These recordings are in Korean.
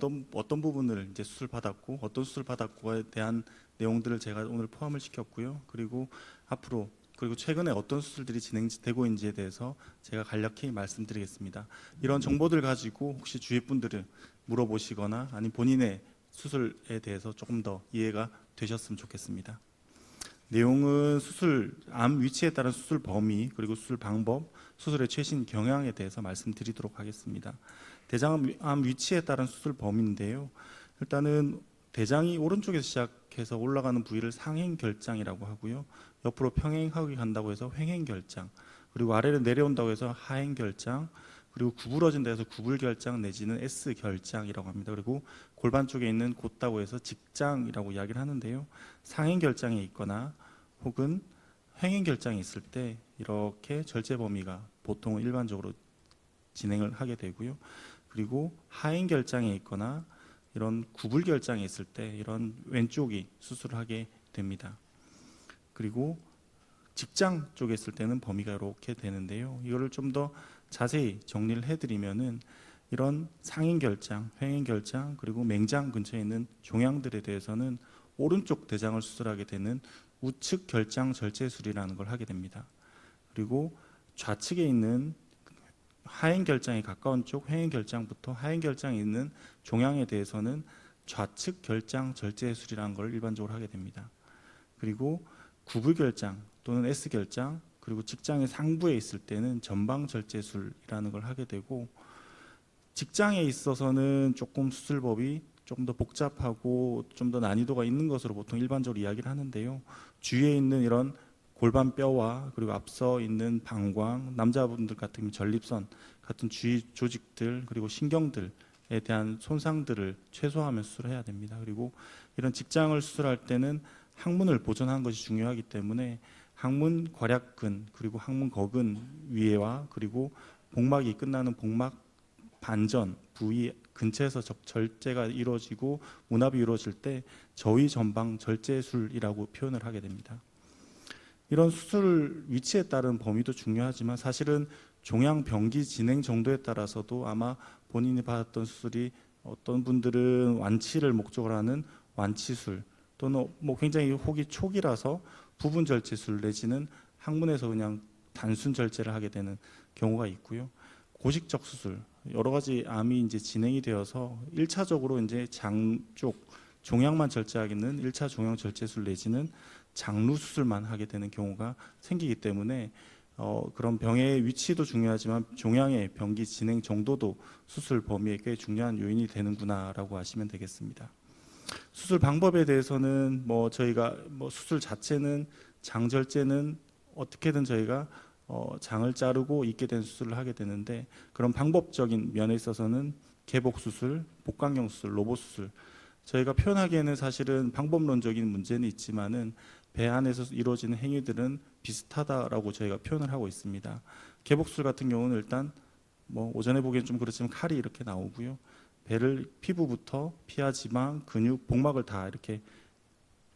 어떤 어떤 부분을 이제 수술 받았고 어떤 수술 받았고에 대한 내용들을 제가 오늘 포함을 시켰고요. 그리고 앞으로 그리고 최근에 어떤 수술들이 진행되고 있는지에 대해서 제가 간략히 말씀드리겠습니다. 이런 정보들 가지고 혹시 주위 분들을 물어보시거나 아니 본인의 수술에 대해서 조금 더 이해가 되셨으면 좋겠습니다. 내용은 수술 암 위치에 따른 수술 범위 그리고 수술 방법, 수술의 최신 경향에 대해서 말씀드리도록 하겠습니다. 대장암 위치에 따른 수술 범위인데요. 일단은 대장이 오른쪽에서 시작해서 올라가는 부위를 상행 결장이라고 하고요. 옆으로 평행하게 간다고 해서 횡행 결장, 그리고 아래로 내려온다고 해서 하행 결장, 그리고 구부러진다 해서 구불 결장 내지는 S결장이라고 합니다. 그리고 골반 쪽에 있는 곧다고 해서 직장이라고 이야기를 하는데요. 상행 결장에 있거나 혹은 횡행 결장이 있을 때 이렇게 절제 범위가 보통 일반적으로 진행을 하게 되고요. 그리고 하행 결장에 있거나 이런 구불 결장이 있을 때 이런 왼쪽이 수술을 하게 됩니다. 그리고 직장 쪽에 있을 때는 범위가 이렇게 되는데요. 이거를 좀더 자세히 정리를 해드리면은 이런 상행결장, 횡행 결장 그리고 맹장 근처에 있는 종양들에 대해서는 오른쪽 대장을 수술하게 되는 우측 결장 절제술이라는 걸 하게 됩니다. 그리고 좌측에 있는 하행 결장에 가까운 쪽 횡행 결장부터 하행 결장에 있는 종양에 대해서는 좌측 결장 절제술이라는 걸 일반적으로 하게 됩니다. 그리고 구부 결장 또는 S 결장 그리고 직장의 상부에 있을 때는 전방 절제술이라는 걸 하게 되고 직장에 있어서는 조금 수술법이 조금 더 복잡하고 좀 더 난이도가 있는 것으로 보통 일반적으로 이야기를 하는데요. 주위에 있는 이런 골반 뼈와 그리고 앞서 있는 방광, 남자분들 같은 전립선 같은 주위 조직들 그리고 신경들에 대한 손상들을 최소화하면 수술해야 됩니다. 그리고 이런 직장을 수술할 때는 항문을 보존하는 것이 중요하기 때문에 항문 괄약근 그리고 항문 거근 위에와 그리고 복막이 끝나는 복막 반전 부위 근처에서 적- 절제가 이루어지고 문합이 이루어질 때 저위 전방 절제술이라고 표현을 하게 됩니다. 이런 수술 위치에 따른 범위도 중요하지만 사실은 종양 병기 진행 정도에 따라서도 아마 본인이 받았던 수술이 어떤 분들은 완치를 목적으로 하는 완치술 또는 뭐 굉장히 혹이 초기라서 부분 절제술 내지는 항문에서 그냥 단순 절제를 하게 되는 경우가 있고요. 고식적 수술 여러 가지 암이 이제 진행이 되어서 1차적으로 이제 장 쪽 종양만 절제하기는 1차 종양 절제술 내지는 장루 수술만 하게 되는 경우가 생기기 때문에 어, 그런 병의 위치도 중요하지만 종양의 병기 진행 정도도 수술 범위에 꽤 중요한 요인이 되는구나라고 아시면 되겠습니다. 수술 방법에 대해서는 뭐 저희가 뭐 수술 자체는 장절제는 어떻게든 저희가 어, 장을 자르고 있게 된 수술을 하게 되는데 그런 방법적인 면에 있어서는 개복 수술, 복강경 수술, 로봇 수술 저희가 표현하기에는 사실은 방법론적인 문제는 있지만은 배 안에서 이루어지는 행위들은 비슷하다라고 저희가 표현을 하고 있습니다. 개복술 같은 경우는 일단 뭐 오전에 보기엔 좀 그렇지만 칼이 이렇게 나오고요. 배를 피부부터 피하 지방, 근육, 복막을 다 이렇게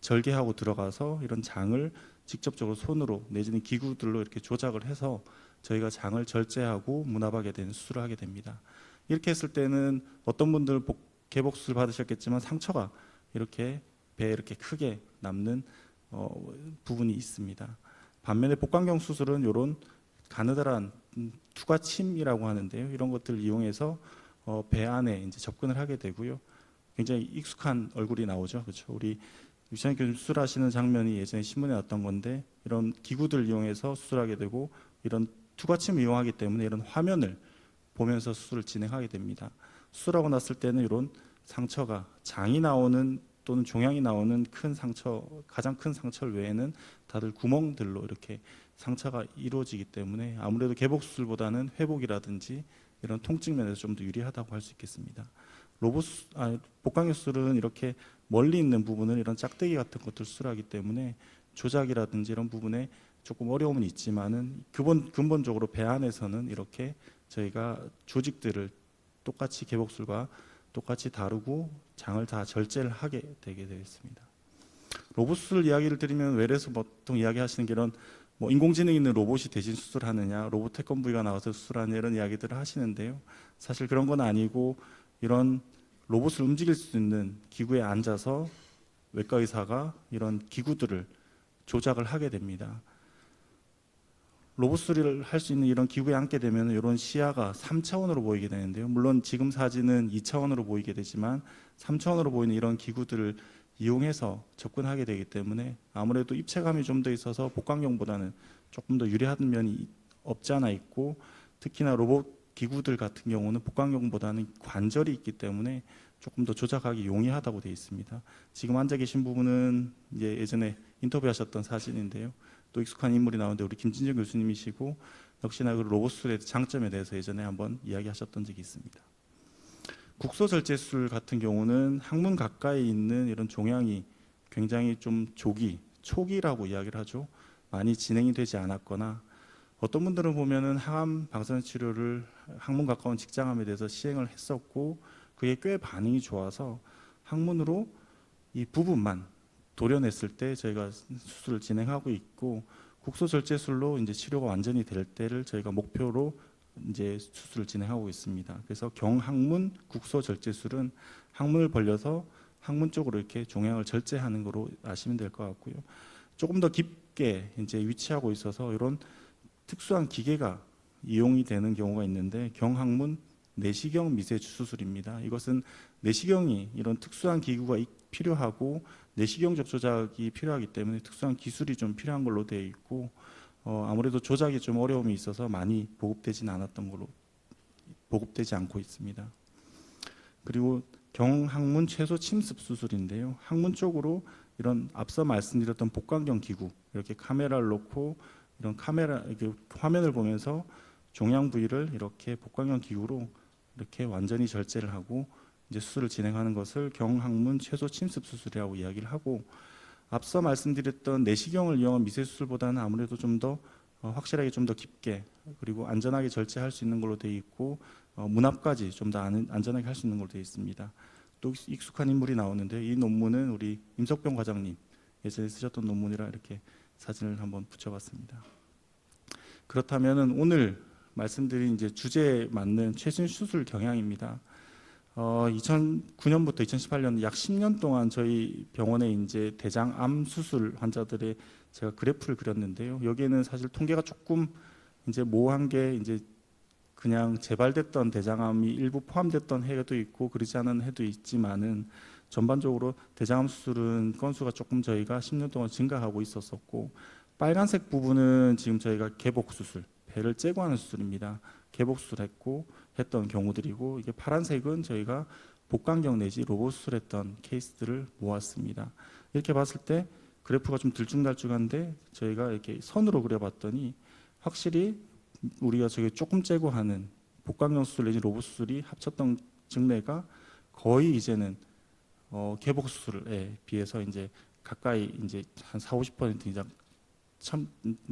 절개하고 들어가서 이런 장을 직접적으로 손으로 내지는 기구들로 이렇게 조작을 해서 저희가 장을 절제하고 문합하게 되는 수술을 하게 됩니다. 이렇게 했을 때는 어떤 분들 복, 개복 수술 받으셨겠지만 상처가 이렇게 배에 이렇게 크게 남는 어, 부분이 있습니다. 반면에 복강경 수술은 이런 가느다란 음, 투과침이라고 하는데요. 이런 것들을 이용해서 어, 배 안에 이제 접근을 하게 되고요. 굉장히 익숙한 얼굴이 나오죠. 그렇죠. 우리 유찬희 교수님 수술하시는 장면이 예전에 신문에 나왔던 건데 이런 기구들 이용해서 수술하게 되고 이런 투과침을 이용하기 때문에 이런 화면을 보면서 수술을 진행하게 됩니다. 수술하고 났을 때는 이런 상처가 장이 나오는 또는 종양이 나오는 큰 상처, 가장 큰 상처 외에는 다들 구멍들로 이렇게 상처가 이루어지기 때문에 아무래도 개복 수술보다는 회복이라든지 이런 통증 면에서 좀 더 유리하다고 할 수 있겠습니다. 로봇 수- 아, 복강경 수술은 이렇게 멀리 있는 부분을 이런 짝대기 같은 것들 수술하기 때문에 조작이라든지 이런 부분에 조금 어려움은 있지만은 근본 근본적으로 배 안에서는 이렇게 저희가 조직들을 똑같이 개복술과 똑같이 다루고 장을 다 절제를 하게 되게 되겠습니다. 로봇 수술 이야기를 드리면 외래에서 보통 이야기하시는 게 이런 뭐 인공지능 있는 로봇이 대신 수술하느냐, 로봇 태권 부위가 나와서 수술하느냐 이런 이야기들을 하시는데요. 사실 그런 건 아니고 이런 로봇을 움직일 수 있는 기구에 앉아서 외과 의사가 이런 기구들을 조작을 하게 됩니다. 로봇 수리를 할 수 있는 이런 기구에 앉게 되면 이런 시야가 3차원으로 보이게 되는데요. 물론 지금 사진은 2차원으로 보이게 되지만 3차원으로 보이는 이런 기구들을 이용해서 접근하게 되기 때문에 아무래도 입체감이 좀 더 있어서 복강경보다는 조금 더 유리한 면이 없지 않아 있고 특히나 로봇 기구들 같은 경우는 복강경보다는 관절이 있기 때문에 조금 더 조작하기 용이하다고 되어 있습니다. 지금 앉아 계신 부분은 이제 예전에 인터뷰하셨던 사진인데요. 또 익숙한 인물이 나오는데 우리 김진정 교수님이시고 역시나 그 로봇술의 장점에 대해서 예전에 한번 이야기하셨던 적이 있습니다. 국소절제술 같은 경우는 항문 가까이 있는 이런 종양이 굉장히 좀 조기, 초기라고 이야기를 하죠. 많이 진행이 되지 않았거나 어떤 분들은 보면은 항암 방사선 치료를 항문 가까운 직장암에 대해서 시행을 했었고 그게 꽤 반응이 좋아서 항문으로 이 부분만 도려냈을 때 저희가 수술을 진행하고 있고 국소절제술로 이제 치료가 완전히 될 때를 저희가 목표로 이제 수술을 진행하고 있습니다. 그래서 경항문 국소 절제술은 항문을 벌려서 항문 쪽으로 이렇게 종양을 절제하는 거로 아시면 될 것 같고요. 조금 더 깊게 이제 위치하고 있어서 이런 특수한 기계가 이용이 되는 경우가 있는데 경항문 내시경 미세 수술입니다. 이것은 내시경이 이런 특수한 기구가 이- 필요하고 내시경적 조작이 필요하기 때문에 특수한 기술이 좀 필요한 걸로 되어 있고 어, 아무래도 조작이 좀 어려움이 있어서 많이 보급되지는 않았던 걸로 보급되지 않고 있습니다. 그리고 경항문 최소 침습 수술인데요. 항문 쪽으로 이런 앞서 말씀드렸던 복강경 기구 이렇게 카메라를 놓고 이런 카메라 이렇게 화면을 보면서 종양 부위를 이렇게 복강경 기구로 이렇게 완전히 절제를 하고 이제 수술을 진행하는 것을 경항문 최소 침습 수술이라고 이야기를 하고 앞서 말씀드렸던 내시경을 이용한 미세 수술보다는 아무래도 좀더 어, 확실하게 좀 더 깊게 그리고 안전하게 절제할 수 있는 걸로 되어 있고 어, 문합까지 좀 더 안전하게 할 수 있는 걸로 되어 있습니다. 또 익숙한 인물이 나오는데 이 논문은 우리 임석병 과장님 예전에 쓰셨던 논문이라 이렇게 사진을 한번 붙여봤습니다. 그렇다면은 오늘 말씀드린 이제 주제에 맞는 최신 수술 경향입니다. 어, 2009년부터 2018년 약 10년 동안 저희 병원에 이제 대장암 수술 환자들의 제가 그래프를 그렸는데요. 여기에는 사실 통계가 조금 이제 모호한 게 이제 그냥 재발됐던 대장암이 일부 포함됐던 해도 있고 그러지 않은 해도 있지만은 전반적으로 대장암 수술은 건수가 조금 저희가 10년 동안 증가하고 있었었고 빨간색 부분은 지금 저희가 개복 수술, 배를 째고 하는 수술입니다. 개복 수술했고 했던 경우들이고 이게 파란색은 저희가 복강경 내지 로봇 수술했던 케이스들을 모았습니다. 이렇게 봤을 때 그래프가 좀 들쭉날쭉한데 저희가 이렇게 선으로 그려봤더니 확실히 우리가 저기 조금 째고 하는 복강경 수술 내지 로봇 수술이 합쳤던 증례가 거의 이제는 어, 개복 수술에 비해서 이제 가까이 이제 한 4, 50% 이상 참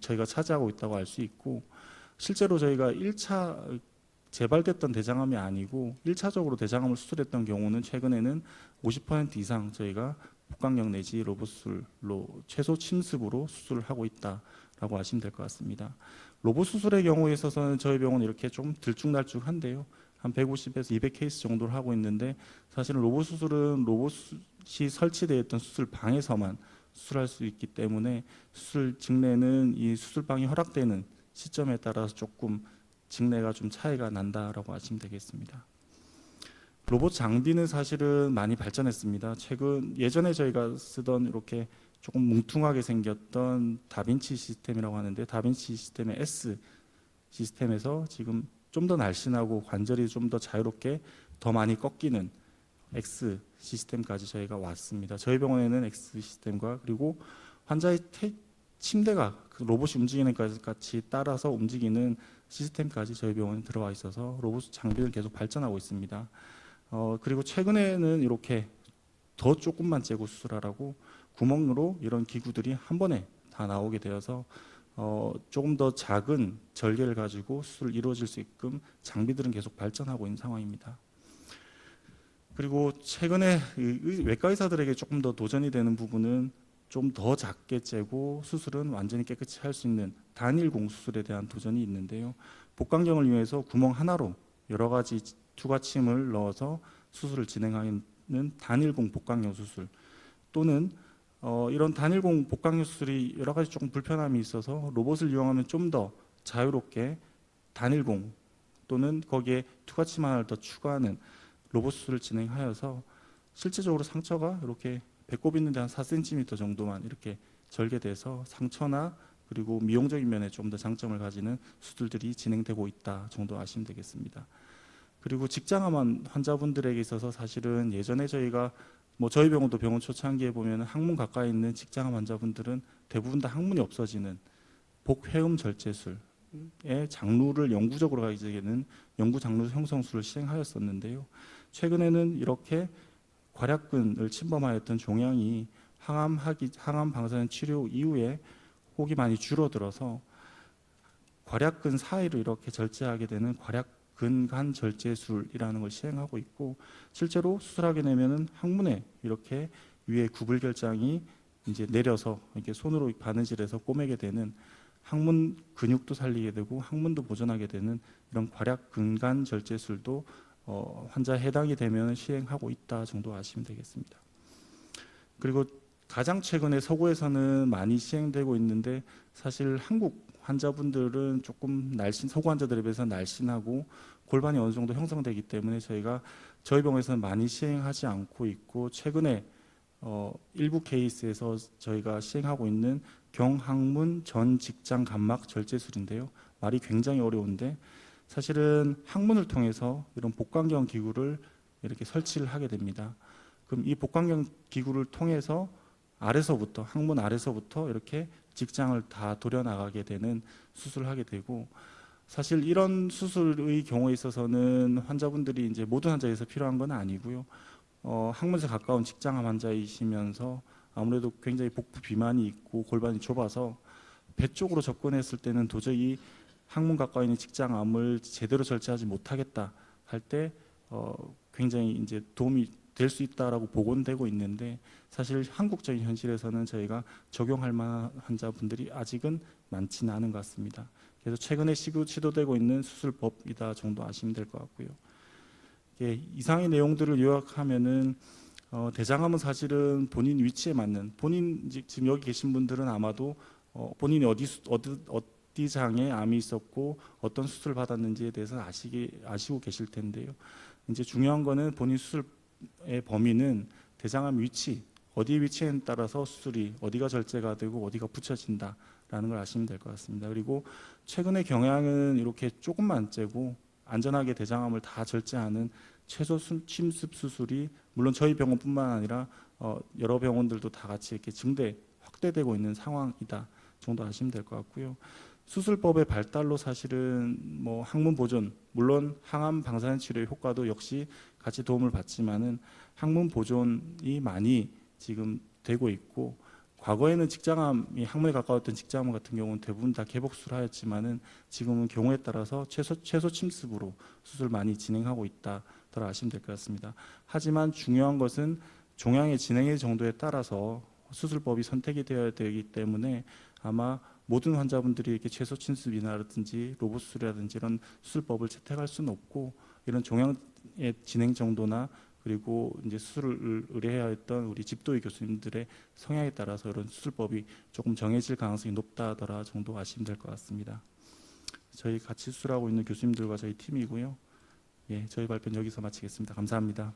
저희가 차지하고 있다고 알 수 있고 실제로 저희가 1차 재발됐던 대장암이 아니고 1차적으로 대장암을 수술했던 경우는 최근에는 50% 이상 저희가 복강경 내지 로봇 수술로 최소 침습으로 수술을 하고 있다라고 아시면 될 것 같습니다. 로봇 수술의 경우에 있어서는 저희 병원은 이렇게 좀 들쭉날쭉한데요. 한 150에서 200 케이스 정도를 하고 있는데 사실은 로봇 수술은 로봇이 설치되어 있던 수술 방에서만 수술할 수 있기 때문에 수술 증례는 이 수술방이 허락되는 시점에 따라서 조금 증례가 좀 차이가 난다라고 아시면 되겠습니다. 로봇 장비는 사실은 많이 발전했습니다. 최근 예전에 저희가 쓰던 이렇게 조금 뭉퉁하게 생겼던 다빈치 시스템이라고 하는데 다빈치 시스템의 S 시스템에서 지금 좀 더 날씬하고 관절이 좀 더 자유롭게 더 많이 꺾이는 X 시스템까지 저희가 왔습니다. 저희 병원에는 X 시스템과 그리고 환자의 태- 침대가 그 로봇이 움직이는 것과 같이 따라서 움직이는 시스템까지 저희 병원에 들어와 있어서 로봇 장비를 계속 발전하고 있습니다. 어, 그리고 최근에는 이렇게 더 조금만 재고 수술하라고 구멍으로 이런 기구들이 한 번에 다 나오게 되어서 어, 조금 더 작은 절개를 가지고 수술 이루어질 수 있게끔 장비들은 계속 발전하고 있는 상황입니다. 그리고 최근에 외과 의사들에게 조금 더 도전이 되는 부분은 좀 더 작게 째고 수술은 완전히 깨끗이 할 수 있는 단일 공수술에 대한 도전이 있는데요. 복강경을 위해서 구멍 하나로 여러 가지 투과침을 넣어서 수술을 진행하는 단일공 복강형 수술 또는 어, 이런 단일공 복강형 수술이 여러 가지 조금 불편함이 있어서 로봇을 이용하면 좀 더 자유롭게 단일공 또는 거기에 투과치만 하나를 더 추가하는 로봇 수술을 진행하여서 실제적으로 상처가 이렇게 배꼽 있는데 한 4cm 정도만 이렇게 절개돼서 상처나 그리고 미용적인 면에 좀 더 장점을 가지는 수술들이 진행되고 있다 정도 아시면 되겠습니다. 그리고 직장암 환자분들에게 있어서 사실은 예전에 저희가 뭐 저희 병원도 병원 초창기에 보면 항문 가까이 있는 직장암 환자분들은 대부분 다 항문이 없어지는 복회음 절제술의 장루를 영구적으로 가게 되는 영구 장루 형성술을 시행하였었는데요. 최근에는 이렇게 괄약근을 침범하였던 종양이 항암 하기 항암 방사선 치료 이후에 혹이 많이 줄어들어서 괄약근 사이로 이렇게 절제하게 되는 괄약근간 절제술이라는 걸 시행하고 있고 실제로 수술하게 되면은 항문에 이렇게 위에 구불 결장이 이제 내려서 이렇게 손으로 바느질해서 꼬매게 되는 항문 근육도 살리게 되고 항문도 보존하게 되는 이런 괄약근간 절제술도 어, 환자 해당이 되면 시행하고 있다 정도 아시면 되겠습니다. 그리고 가장 최근에 서구에서는 많이 시행되고 있는데 사실 한국 환자분들은 조금 날씬 서구 환자들에 비해서 날씬하고 골반이 어느 정도 형성되기 때문에 저희가 저희 병원에서는 많이 시행하지 않고 있고 최근에 어, 일부 케이스에서 저희가 시행하고 있는 경항문 전 직장 감막 절제술인데요. 말이 굉장히 어려운데 사실은 항문을 통해서 이런 복강경 기구를 이렇게 설치를 하게 됩니다. 그럼 이 복강경 기구를 통해서 아래서부터 항문 아래서부터 이렇게 직장을 다 도려나가게 되는 수술을 하게 되고 사실 이런 수술의 경우에 있어서는 환자분들이 이제 모든 환자에서 필요한 건 아니고요. 어, 항문에서 가까운 직장암 환자이시면서 아무래도 굉장히 복부 비만이 있고 골반이 좁아서 배 쪽으로 접근했을 때는 도저히 항문 가까이 있는 직장 암을 제대로 절제하지 못하겠다 할 때 어, 굉장히 이제 도움이 될 수 있다라고 보고되고 있는데 사실 한국적인 현실에서는 저희가 적용할 만한 환자분들이 아직은 많지는 않은 것 같습니다. 그래서 최근에 시도, 시도되고 있는 수술법이다 정도 아시면 될 것 같고요. 예, 이상의 내용들을 요약하면은 어, 대장암은 사실은 본인 위치에 맞는 본인 지금 여기 계신 분들은 아마도 어, 본인이 어디 수- 어디 어디 장에 암이 있었고 어떤 수술을 받았는지에 대해서 아시기 아시고 계실 텐데요. 이제 중요한 거는 본인 수술의 범위는 대장암 위치 어디 위치에 따라서 수술이 어디가 절제가 되고 어디가 붙여진다라는 걸 아시면 될 것 같습니다. 그리고 최근의 경향은 이렇게 조금만 째고 안전하게 대장암을 다 절제하는 최소 수- 침습 수술이 물론 저희 병원뿐만 아니라 어, 여러 병원들도 다 같이 이렇게 증대 확대되고 있는 상황이다 정도 아시면 될 것 같고요. 수술법의 발달로 사실은 뭐 항문 보존 물론 항암 방사선 치료의 효과도 역시 같이 도움을 받지만은 항문 보존이 많이 지금 되고 있고 과거에는 직장암이 항문에 가까웠던 직장암 같은 경우는 대부분 다 개복 수술하였지만은 지금은 경우에 따라서 최소 최소 침습으로 수술 많이 진행하고 있다더라 아시면 될 것 같습니다. 하지만 중요한 것은 종양의 진행의 정도에 따라서 수술법이 선택이 되어야 되기 때문에 아마 모든 환자분들이 이렇게 최소 침습이나라든지 로봇 수술이라든지 이런 수술법을 채택할 수는 없고 이런 종양의 진행 정도나 그리고 이제 수술을 의뢰해야 했던 우리 집도의 교수님들의 성향에 따라서 이런 수술법이 조금 정해질 가능성이 높다더라 정도 아시면 될 것 같습니다. 저희 같이 수술하고 있는 교수님들과 저희 팀이고요. 예, 저희 발표는 여기서 마치겠습니다. 감사합니다.